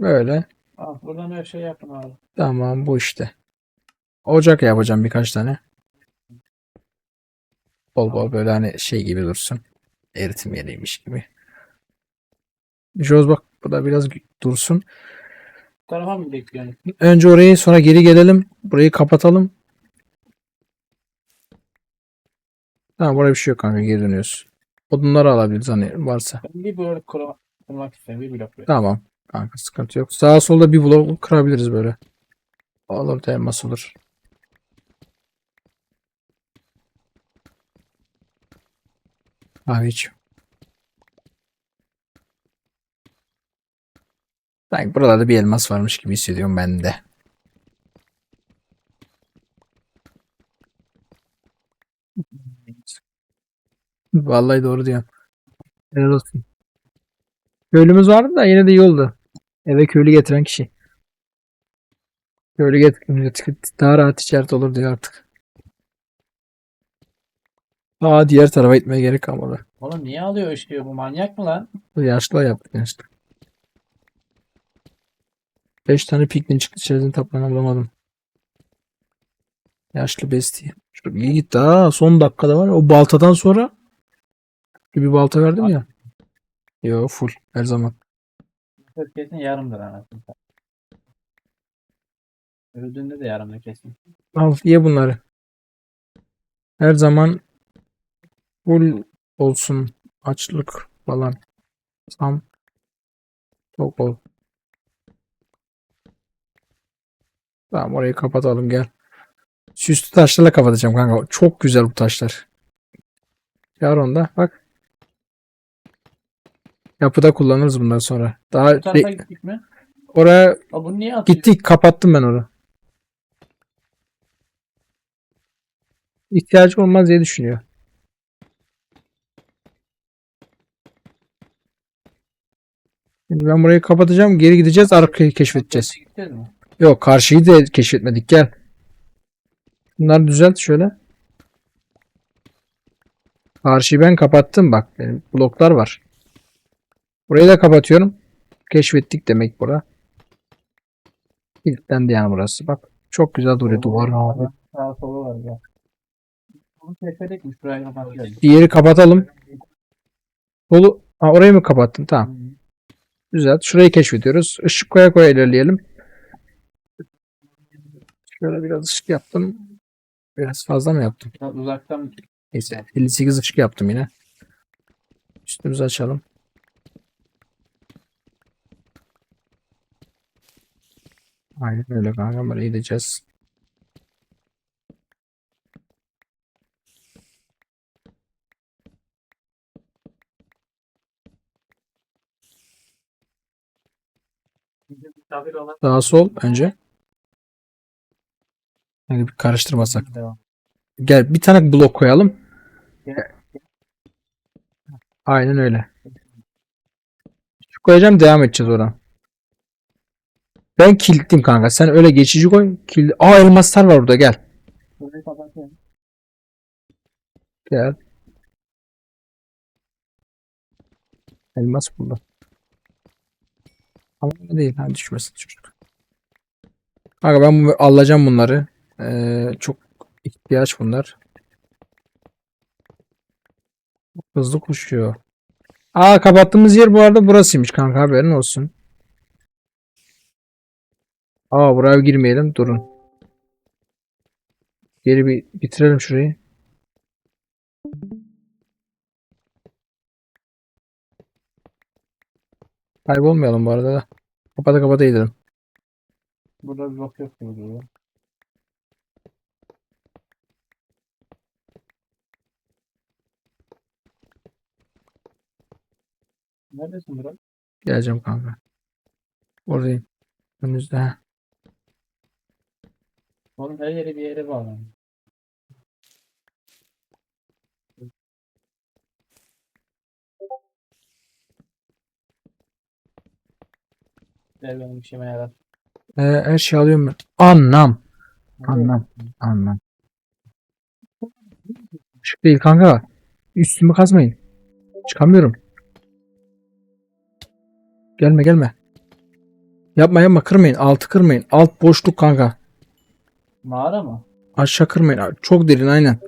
Böyle. Al buradan her şey yapın abi. Tamam bu işte. Ocak yapacağım birkaç tane. Bol bol böyle hani şey gibi dursun. Eritim yeriymiş gibi. Joz bak bu da biraz dursun. Tarafa mı bekliyorsun? Önce orayı sonra geri gelelim. Burayı kapatalım. Tamam buraya bir şey yok kanka geri dönüyoruz. Odunları alabiliriz hani varsa. Ben bir blok kurma- kurmak istiyorum. Bir blok. Tamam. Kanka sıkıntı yok. Sağa solda bir blok kırabiliriz böyle. Olur da elmas olur. Abi hiç. Sanki buralarda bir elmas varmış gibi hissediyorum ben de. Vallahi doğru diyorum. Helal olsun. Köylümüz vardı da yine de iyi oldu. Eve köylü getiren kişi. Köylü getirince daha rahat ticaret olur diyor artık. Aa diğer tarafa gitmeye gerek kalmadı. Oğlum niye alıyor işte bu manyak mı lan? Bu yaşlı yaptık yaşlı. 5 tane piknik çıktı içerisinde taplanı bulamadım. Yaşlı besti. Çok iyi gitti ha. Son dakikada var ya. O baltadan sonra bir balta verdim ya. Yo full her zaman. Kesin yarımdır anasını. Öldüğünde de yarımdır kesin. Al ye bunları. Her zaman full olsun. Açlık falan. Tam çok ol. Tamam orayı kapatalım gel. Süslü taşlarla kapatacağım kanka. Çok güzel bu taşlar. Yar onda bak. Yapıda kullanırız bundan sonra. Daha Bu tarafa gittik mi? oraya Aa, bunu niye atıyor? gittik kapattım ben onu. İhtiyacı olmaz diye düşünüyor. Şimdi ben burayı kapatacağım. Geri gideceğiz. Arkayı keşfedeceğiz. Gideceğiz mi? Yok karşıyı da keşfetmedik. Gel. Bunları düzelt şöyle. Karşıyı ben kapattım bak. Benim bloklar var. Burayı da kapatıyorum. Keşfettik demek bura. Kilitlendi yani burası. Bak çok güzel duruyor duvar. abi. Sağa sola var ya. Bunu keşfedek mi? Şurayı kapatacağız. Diğeri kapatalım. Solu ha, orayı mı kapattın? Tamam. Güzel. Şurayı keşfediyoruz. Işık koya koya ilerleyelim. Şöyle biraz ışık yaptım. Biraz fazla mı yaptım? Biraz uzaktan Neyse 58 ışık yaptım yine. Üstümüzü açalım. Aynen öyle kanka böyle gideceğiz. Sağa sol önce. Yani bir karıştırmasak. Gel bir tane blok koyalım. Aynen öyle. Şu koyacağım devam edeceğiz oradan. Ben kilitliyim kanka. Sen öyle geçici koy. Kilit... Aa elmaslar var burada gel. Kapatıyorum. Gel. Elmas burada. Ama öyle değil. Ha, düşmesin çocuk. Kanka ben bu- alacağım bunları. Ee, çok ihtiyaç bunlar. Hızlı koşuyor. Aa kapattığımız yer bu arada burasıymış kanka haberin olsun. Aa buraya girmeyelim durun. Geri bir bitirelim şurayı. Kaybolmayalım bu arada da. Kapata kapata gidelim. Burada bir gibi duruyor. Neredesin Burak? Geleceğim kanka. Oradayım. Önünüzde. Oğlum her yere bir yere bağlanıyor. Ver benim işime yarar. Ee, her şeyi alıyorum ben. Anlam. Anlam. Anlam. Işık değil kanka. Üstümü kazmayın. Çıkamıyorum. Gelme gelme. Yapma yapma kırmayın. Altı kırmayın. Alt boşluk kanka. Mağara mı? Aşağı kırmayın. Çok derin aynen.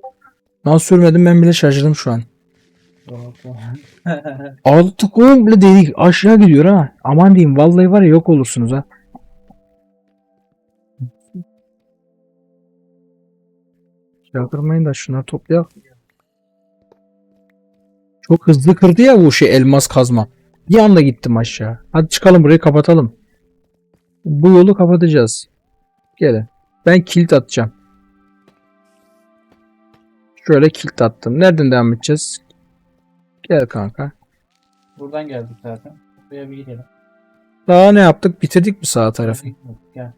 Nasıl sürmedim ben bile şaşırdım şu an. Altı komple delik. Aşağı gidiyor ha. Aman diyeyim vallahi var ya yok olursunuz ha. Aşağı kırmayın da şunları toplayalım. Çok hızlı kırdı ya bu şey elmas kazma. Bir anda gittim aşağı. Hadi çıkalım burayı kapatalım. Bu yolu kapatacağız. Gelin. Ben kilit atacağım. Şöyle kilit attım. Nereden devam edeceğiz? Gel kanka. Buradan geldik zaten. Buraya bir gidelim. Daha ne yaptık? Bitirdik mi sağ tarafı? Gel.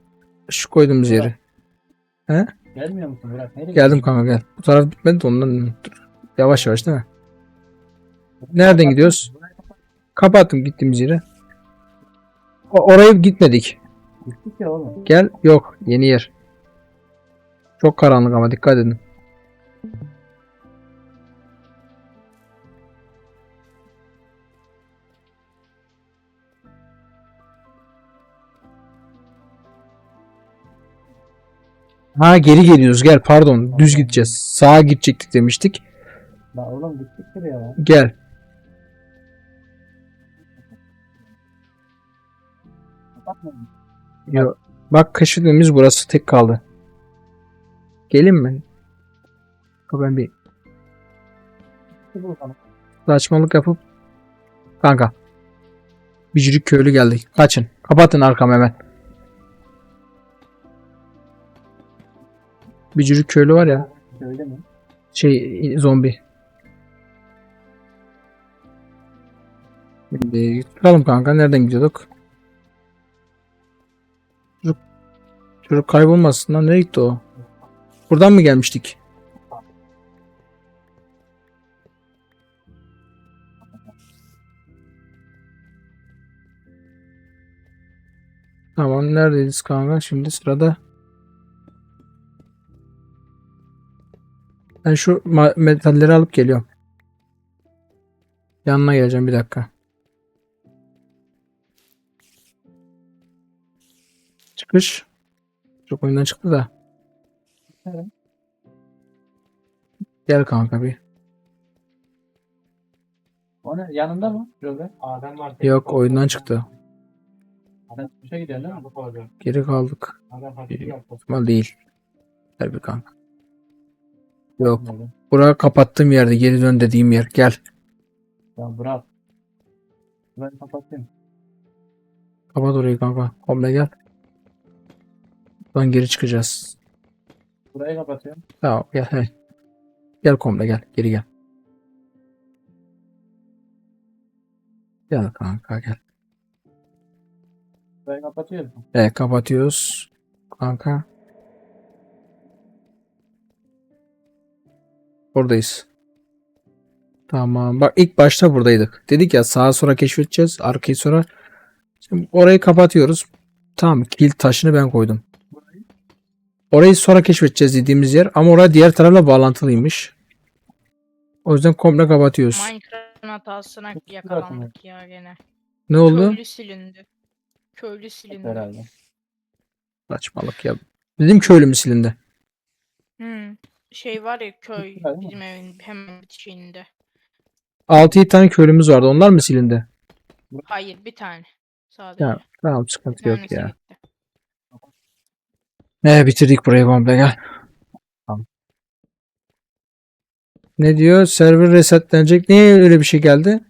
Şu koyduğumuz yeri. Gelmiyor musun Burak? Nereye Geldim kanka gel. Bu taraf bitmedi de ondan dur. Yavaş yavaş değil mi? Nereden gidiyoruz? Kapattım gittiğimiz yeri. O- oraya gitmedik. Gittik ya oğlum. Gel. Yok. Yeni yer. Çok karanlık ama dikkat edin. Ha geri geliyoruz gel pardon düz gideceğiz. Sağa gidecektik demiştik. La oğlum gittik buraya lan. Gel. Yo, bak keşfetmemiz burası tek kaldı. Gelin mi? Ben bir saçmalık yapıp kanka. Bücürük köylü geldik. Kaçın. Kapatın arkamı hemen. Bücürük köylü var ya. Öyle mi? Şey zombi. Şimdi çıkalım kanka. Nereden gidiyorduk? Çocuk, çocuk kaybolmasın lan. Nereye gitti o? Buradan mı gelmiştik? Tamam neredeyiz kanka? Şimdi sırada Ben şu metalleri alıp geliyorum. Yanına geleceğim bir dakika. Çıkış. Çok oyundan çıktı da. Evet. Gel kanka bir. O ne? Yanında mı? Şöyle. Adem var. Yok oyundan çıktı. Adem çıkışa gidiyor değil mi? Geri kaldık. Adem İhtimal değil. Gel bir kanka. Yok. Bura kapattığım yerde geri dön dediğim yer. Gel. Ya bırak. Ben kapatayım. Kapat orayı kanka. Komple gel. Buradan geri çıkacağız. Burayı kapatıyorum. Tamam gel. Hey. Gel komple gel. Geri gel. Gel kanka gel. Burayı kapatıyorum. Evet kapatıyoruz. Kanka. Buradayız. Tamam. Bak ilk başta buradaydık. Dedik ya sağa sonra keşfedeceğiz. Arkayı sonra. Şimdi orayı kapatıyoruz. Tamam. Kilit taşını ben koydum. Orayı sonra keşfedeceğiz dediğimiz yer. Ama oraya diğer tarafla bağlantılıymış. O yüzden komple kapatıyoruz. Minecraft'ın hatasına yakalandık ya gene. Ne oldu? Köylü silindi. Köylü silindi. Herhalde. Saçmalık ya. Bizim köylü mü silindi? Hmm. Şey var ya köy bizim evin hemen bitişiğinde. 6-7 tane köylümüz vardı. Onlar mı silindi? Hayır bir tane. Sadece. Ya, tamam sıkıntı Bir yok ya. gitti. Ne bitirdik burayı komple gel. Tamam. Ne diyor? Server resetlenecek. Niye öyle bir şey geldi?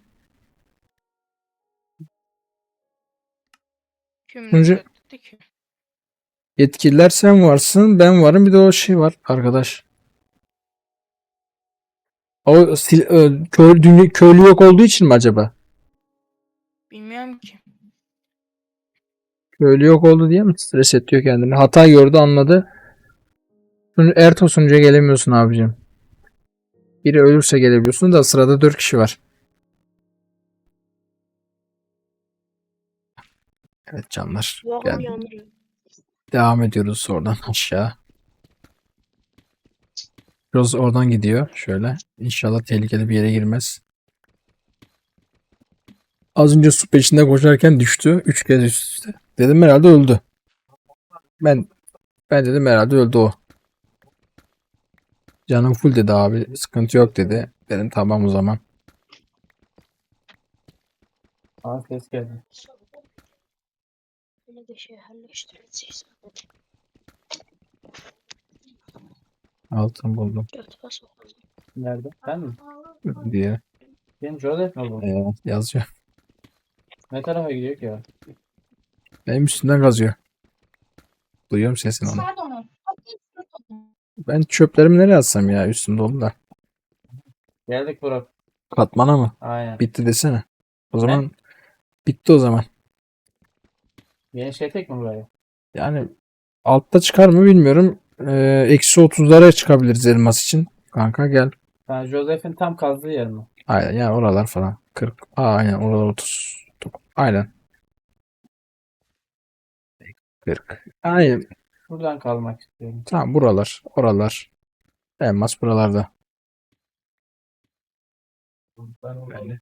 Kim Önce-? Yetkililer sen varsın, ben varım. Bir de o şey var arkadaş. O sil, ö, köy, dünya, köylü yok olduğu için mi acaba? Bilmiyorum ki. Köylü yok oldu diye mi resetliyor kendini? Hata gördü anladı. Erto sunucuya gelemiyorsun abicim. Biri ölürse gelebiliyorsun da sırada 4 kişi var. Evet canlar. Devam ediyoruz oradan aşağı. Rose oradan gidiyor. Şöyle. İnşallah tehlikeli bir yere girmez. Az önce su peşinde koşarken düştü. Üç kez üst üste. Dedim herhalde öldü. Ben ben dedim herhalde öldü o. Canım full dedi abi. Sıkıntı yok dedi. Dedim tamam o zaman. Aa ses geldi. Yine de halleştireceğiz. Altın buldum. Nerede? Ben mi? diye Benim Joseph mi bu? Ee, yazıyor. Ne tarafa gidiyor ki ya? Benim üstünden kazıyor. Duyuyorum sesini onu. Ben çöplerimi nereye atsam ya üstümde oldu da. Geldik Burak. Katmana mı? Aynen. Bitti desene. O zaman bitti o zaman. Yeni şey tek mi buraya? Yani altta çıkar mı bilmiyorum. Ee, Eksi 30'lara çıkabiliriz elmas için. Kanka gel. Ha, Joseph'in tam kazdığı yer mi? Aynen yani oralar falan. 40. Aa, aynen oralar 30. Aynen. 40. Aynen. Buradan kalmak istiyorum. Tamam buralar. Oralar. Elmas buralarda. Ben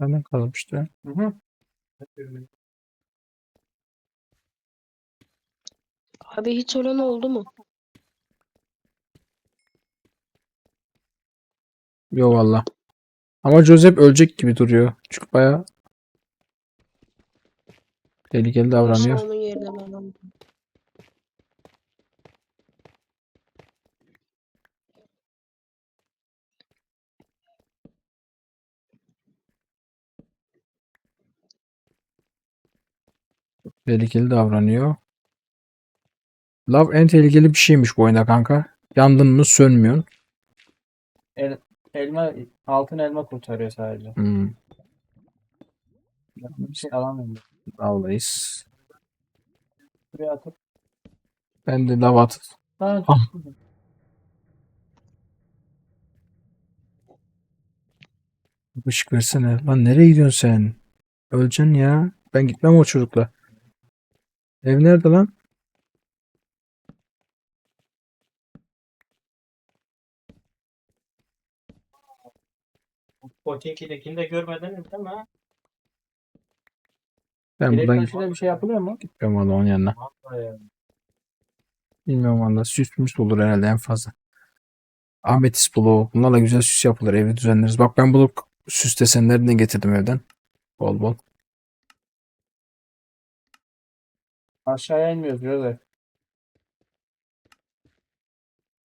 Benden kalmıştı. Hı hı. Abi hiç olan oldu mu? Yok valla. Ama Joseph ölecek gibi duruyor. Çünkü baya tehlikeli davranıyor. Onun yerine ben aldım. Tehlikeli davranıyor. Love en tehlikeli bir şeymiş bu oyunda kanka. Yandın mı sönmüyorsun. Elma, altın elma kurtarıyor sadece. Hmm, Bir şey alamıyorum. lavdayız. Buraya atıp. Ben de lava at. Ha, Ah. Işık versene. Lan nereye gidiyorsun sen? Öleceksin ya. Ben gitmem o çocukla. Ev nerede lan? Potinki'dekini de değil mi? Ben Direkt buradan taşıyla bir şey yapılıyor mu? gitmem valla onun yanına. Vallahi Bilmiyorum valla. Süs müs olur herhalde en fazla. Ametis bulu. Bunlarla güzel süs yapılır. Evi düzenleriz. Bak ben bunu süs desenlerinden getirdim evden. Bol bol. Aşağıya inmiyoruz Joseph.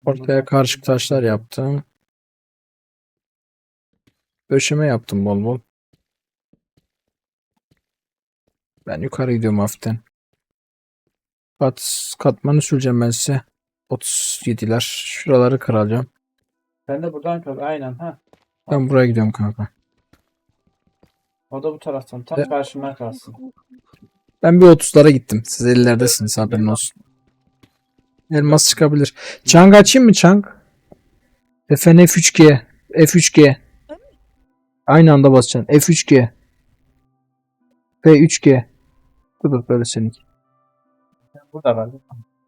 Ortaya karışık taşlar yaptım. Döşeme yaptım bol bol. Ben yukarı gidiyorum hafiften. Kat, katmanı süreceğim ben size. 37'ler. Şuraları kıracağım. Ben de buradan kal. Aynen ha. Ben buraya gidiyorum kanka. O da bu taraftan. Tam Evet. karşımdan kalsın. Ben bir 30'lara gittim. Siz 50'lerdesiniz haberin olsun. Elmas çıkabilir. Chang açayım mı Chang? FN F3G. F3G. Aynı anda basacaksın. F3G. F3G. Dur dur böyle seninki. Burada var.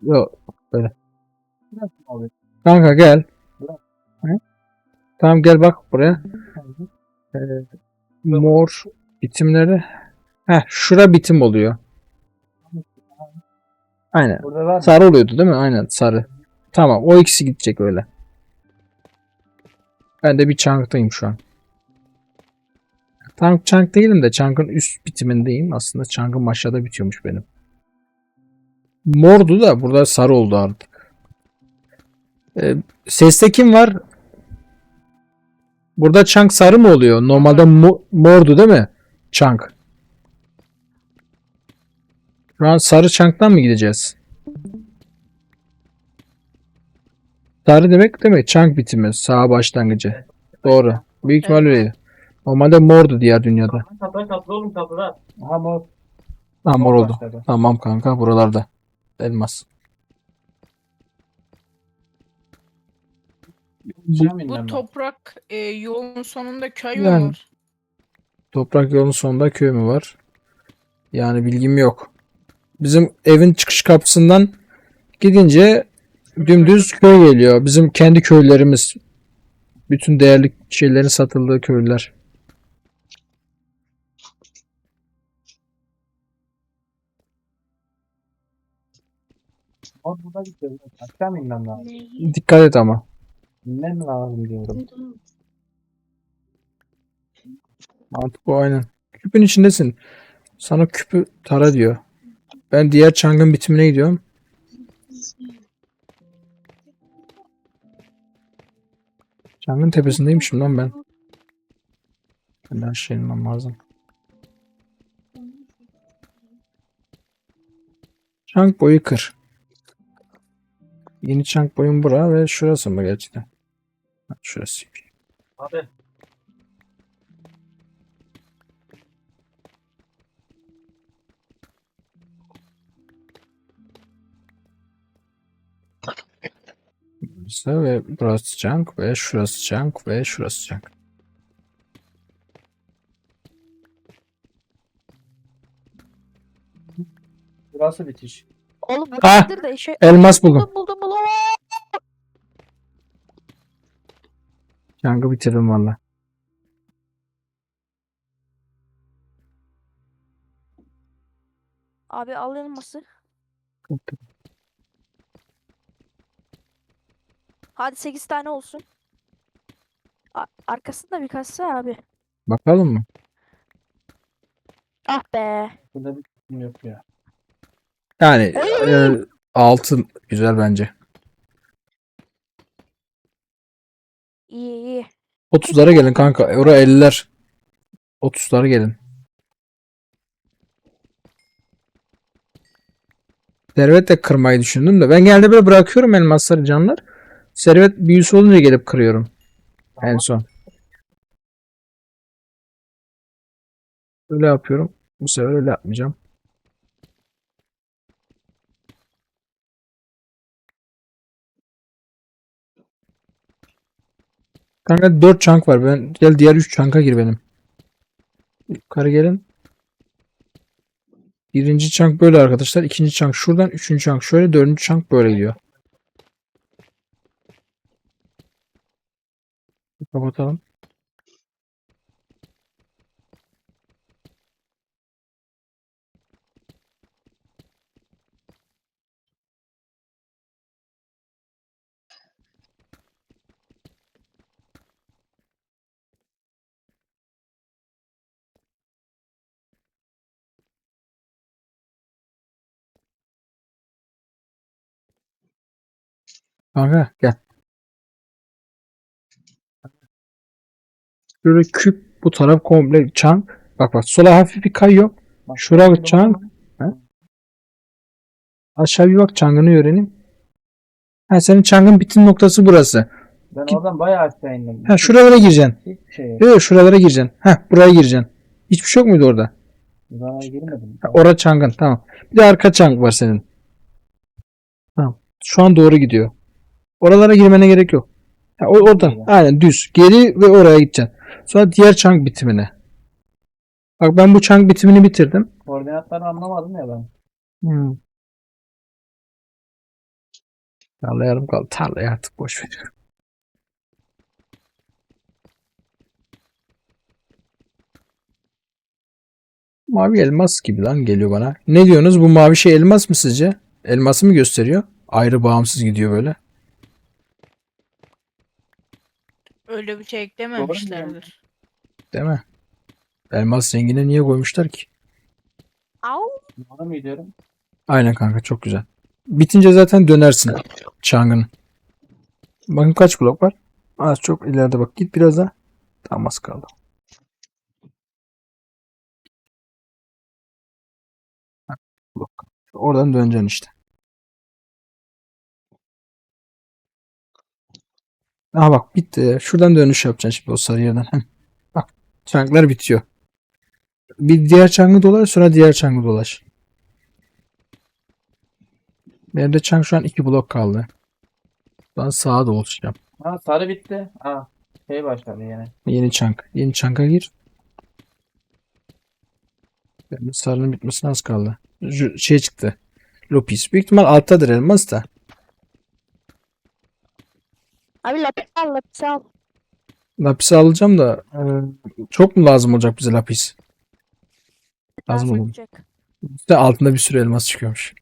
Yok. Oluyor? Kanka gel. Tamam gel bak buraya. Ee, mor bitimleri. Heh şura bitim oluyor. Aynen. Sarı oluyordu değil mi? Aynen sarı. Tamam o ikisi gidecek öyle. Ben de bir çanktayım şu an. Tam çank değilim de çankın üst bitimindeyim. Aslında çankın aşağıda bitiyormuş benim. Mordu da burada sarı oldu artık. Ee, seste kim var? Burada çank sarı mı oluyor? Normalde mo- mordu değil mi? Çank. Şu an sarı çanktan mı gideceğiz? Sarı demek mi? Çank bitimi. Sağ başlangıcı. Doğru. Büyük ihtimal öyleydi. Normalde mordu diğer dünyada. Kapıda kapıda oğlum kapıda. Aha mor. Ha mor oldu. başladı. Tamam kanka buralarda. Elmas. İnmem Bu ben? toprak e, yolun sonunda köy Yani- mü var? Toprak yolun sonunda köy mü var? Yani bilgim yok. Bizim evin çıkış kapısından gidince dümdüz köy geliyor. Bizim kendi köylerimiz. Bütün değerli şeylerin satıldığı köyler. O burada bitiyor. Aşağı mı inmem lazım? Dikkat et ama. İnmem lazım diyorum. Mantık bu aynen. Küpün içindesin. Sana küpü tara diyor. Ben diğer çangın bitimine gidiyorum. Çangın tepesindeymişim lan ben. Ben de aşağı inmem lazım. Çank boyu kır. Yeni çank boyun bura ve şurası mı gerçekten? Ha, Şurası. Abi Burası ve burası junk ve şurası junk ve şurası junk. Burası bitiş. Oğlum bu Ah! nedir de şey... Elmas buldum. Buldum buldum Junk'ı bitirdim valla. Abi al elması. Hadi 8 tane olsun. A- arkasında birkaçsa abi. Bakalım mı? Ah be. Burada bir bitim yok ya. Yani e, altın güzel bence. İyi iyi. 30'lara gelin kanka. Euro 50'ler. 30'lara gelin. Servet de kırmayı düşündüm de. Ben genelde böyle bırakıyorum elmasları canlar. Servet büyüsü olunca gelip kırıyorum. En son. Öyle yapıyorum. Bu sefer öyle yapmayacağım. Kanka 4 çank var. Ben gel diğer 3 çanka gir benim. Yukarı gelin. Birinci çank böyle arkadaşlar. İkinci çank şuradan. Üçüncü çank şöyle. Dördüncü çank böyle gidiyor. Kapatalım. Kanka gel. Şöyle küp bu taraf komple çank. Bak bak sola hafif bir kayıyor. Bak, Şuraya burada çank. var. Aşağı bir bak çangını öğrenin. Ha senin çangın bitim noktası burası. Ben Git. oradan bayağı aşağı indim. Ha şuralara gireceksin. Hiçbir şey yok, şuralara gireceksin. Ha buraya gireceksin. Hiçbir şey yok muydu orada? Buraya girmedim. Ha, ora çangın tamam. Bir de arka çank var senin. Tamam. Şu an doğru gidiyor. Oralara girmene gerek yok. Ha, o, oradan. Aynen düz. Geri ve oraya gideceksin. Sonra diğer çank bitimine. Bak ben bu çank bitimini bitirdim. Koordinatları anlamadım ya ben. Hmm. Tarla yarım kaldı. Tarlayı artık boş veriyorum. Mavi elmas gibi lan geliyor bana. Ne diyorsunuz? Bu mavi şey elmas mı sizce? Elması mı gösteriyor? Ayrı bağımsız gidiyor böyle. Öyle bir şey eklememişlerdir. Değil mi? Elmas rengine niye koymuşlar ki? Au. Doğru mu gidiyorum? Aynen kanka çok güzel. Bitince zaten dönersin çangın. Bakın kaç blok var? Az çok ileride bak. Git biraz daha. Tam az kaldı. Blok. Oradan döneceksin işte. Aha bak bitti. Şuradan dönüş yapacaksın şimdi o sarı yerden. Heh. Bak çanklar bitiyor. Bir diğer çangı dolaş sonra diğer çangı dolaş. Benim de çank şu an iki blok kaldı. Ben sağa dolaşacağım. Ha sarı bitti. Ha şey başladı yine. Yeni çank. Yeni çanka gir. Benim sarının bitmesine az kaldı. Ju- şey çıktı. Lupis. Büyük ihtimal alttadır elmas da. Abi lapis al lapis al. Lapis alacağım da e, çok mu lazım olacak bize lapis? Lazım olur. olacak. İşte altında bir sürü elmas çıkıyormuş.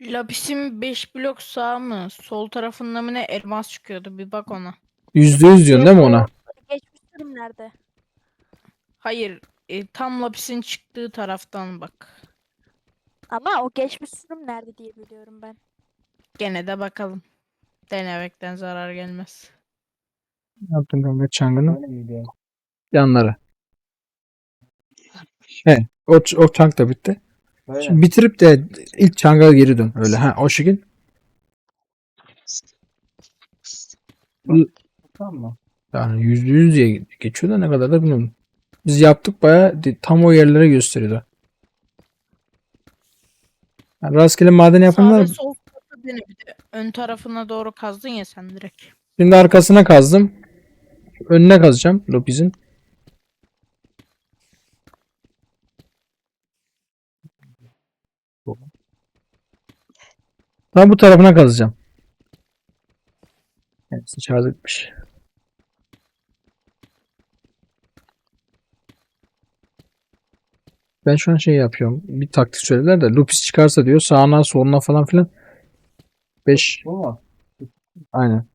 Lapisin 5 blok sağ mı? Sol tarafında mı ne elmas çıkıyordu? Bir bak ona. Yüzde yüz diyorsun değil mi ona? Geçmiş sürümlerde. Hayır. e, tam lapisin çıktığı taraftan bak. Ama o geçmiş sürüm nerede diye biliyorum ben. Gene de bakalım. Denemekten zarar gelmez. Ne yaptın kanka çangını? Öyle miydi ya? Yanları. He, o, o çank da bitti. Böyle. Şimdi bitirip de ilk çanga geri dön. Öyle ha o şekil. Tamam mı? Yani yüzde yüz diye geçiyor da ne kadar da bilmiyorum. Biz yaptık baya tam o yerlere gösteriyordu. Yani rastgele maden Sağ yapanlar ve sol dene bir de. Ön tarafına doğru kazdın ya sen direkt. şimdi arkasına kazdım. Önüne kazacağım Lopez'in. Tam bu tarafına kazacağım. Şarj etmiş. Ben şu an şey yapıyorum. Bir taktik söylediler de Lupis çıkarsa diyor sağına soluna falan filan 5 Bu mu? aynen.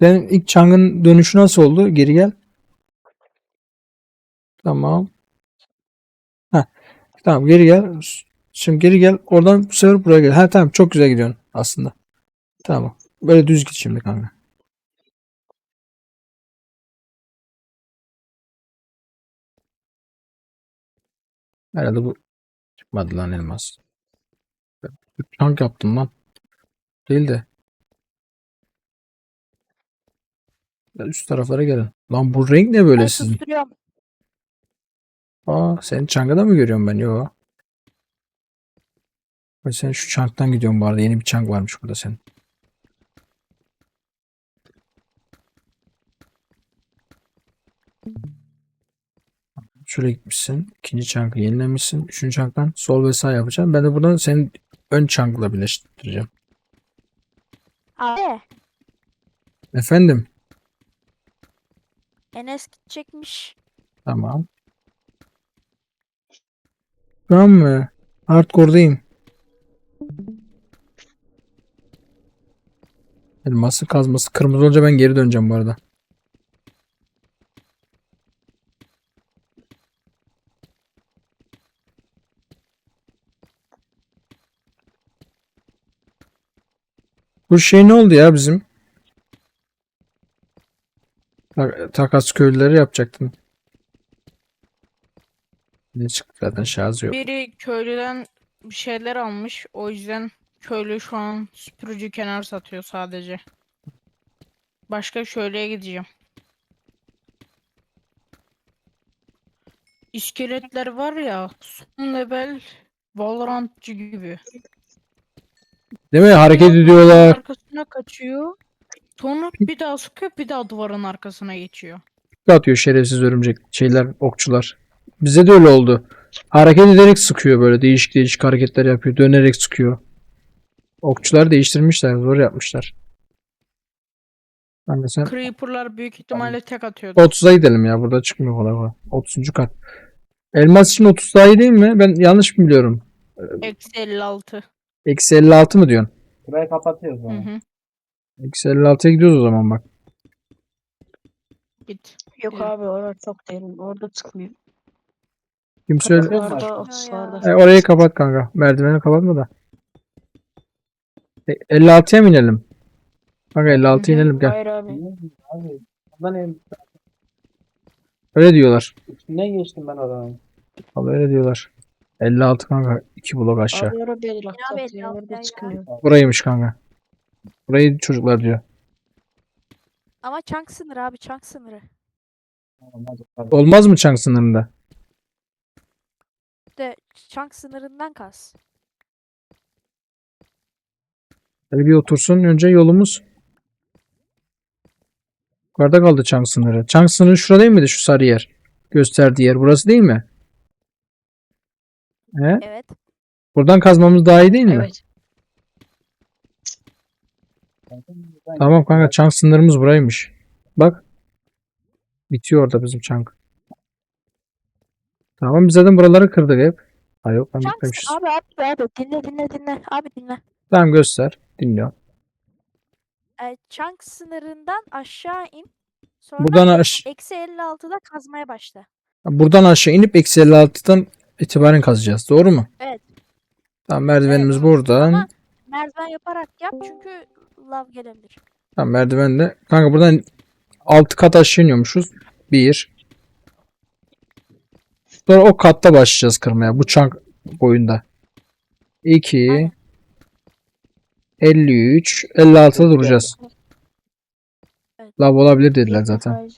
Senin ilk Chang'ın dönüşü nasıl oldu? Geri gel. Tamam. Heh. Tamam geri gel. Şimdi geri gel. Oradan bu sefer buraya gel. Ha tamam çok güzel gidiyorsun aslında. Tamam. Böyle düz git şimdi kanka. Herhalde bu çıkmadı lan elmas. Çank yaptım lan. Değil de. Ya Üst taraflara gelin. Lan bu renk ne böyle Ben sizin? susturuyorum. Aa senin çankada mı görüyorum ben? Yo. Ben sen şu çanktan gidiyorum bu arada. Yeni bir çank varmış burada senin. Şöyle gitmişsin. İkinci çankı yenilemişsin. Üçüncü çanktan sol ve sağ yapacağım. Ben de buradan senin ön çankla birleştireceğim. Abi Efendim. Enes gidecekmiş. Tamam. An mı? Hardcore'dayım. Elması kazması kırmızı olunca ben geri döneceğim bu arada. Bu şey ne oldu ya bizim? Ta- takas köylüleri yapacaktın. Ne çıktı zaten şarjı yok. Biri köylüden bir şeyler almış. O yüzden köylü şu an süpürücü kenar satıyor sadece. Başka köylüye gideceğim. İskeletler var ya son level Valorantçı gibi. Değil mi? Hareket ediyorlar. Arkasına kaçıyor. Sonra bir daha sıkıyor bir daha duvarın arkasına geçiyor. atıyor şerefsiz örümcek şeyler, okçular. Bize de öyle oldu. Hareket ederek sıkıyor böyle değişik değişik hareketler yapıyor. Dönerek sıkıyor. Okçular değiştirmişler, zor yapmışlar. Kanka sen Creeper'lar büyük ihtimalle tek atıyordu. 30'a gidelim ya. Burada çıkmıyor kolay kolay. 30. kat. Elmas için 30 daha iyi değil mi? Ben yanlış mı biliyorum? Eksi 56. Eksi 56 mı diyorsun? Burayı kapatıyoruz Hı onu. hı. Eksi 56'ya gidiyoruz o zaman bak. Git. Yok Evet. abi orada çok derin. Orada çıkmıyor. Kim söyle? Otuzlarda. E, orayı kapat kanka. Merdiveni kapatma da. E, 56'ya mı inelim? Kanka 56'ya Hı hı. inelim gel. Hayır abi. Abi. Ben el, Öyle diyorlar. ne geçtim ben oradan? Abi öyle diyorlar. 56 kanka. 2 blok aşağı. Abi orada ya. çıkmıyor. Burayıymış kanka. Burayı çocuklar diyor. Ama çank sınırı abi çank sınırı. Olmaz mı çank sınırında? De çank sınırından kas. Hadi bir otursun. Önce yolumuz. Yukarıda kaldı çank sınırı. Çank sınırı şurada değil miydi? Şu sarı yer. Gösterdiği yer. Burası değil mi? He? Evet. Buradan kazmamız daha iyi değil mi? Evet. Tamam kanka çank sınırımız buraymış. Bak. Bitiyor orada bizim çank. Tamam biz zaten buraları kırdık hep. Ha yok lan Chunks bitmemişiz. abi abi abi dinle dinle dinle. Abi dinle. Tamam göster. Dinliyorum. E, chunk sınırından aşağı in. Sonra Buradan aş eksi 56'da kazmaya başla. buradan aşağı inip eksi 56'dan itibaren kazacağız. Doğru mu? Evet. Tamam merdivenimiz Evet. buradan. Ama merdiven yaparak yap çünkü lav gelebilir. Tamam merdiven de. Kanka buradan 6 kat aşağı iniyormuşuz. 1. Sonra o katta başlayacağız kırmaya. Bu çank boyunda. 2. Aynen. 53. 56'da duracağız. Evet. Lav olabilir dediler zaten.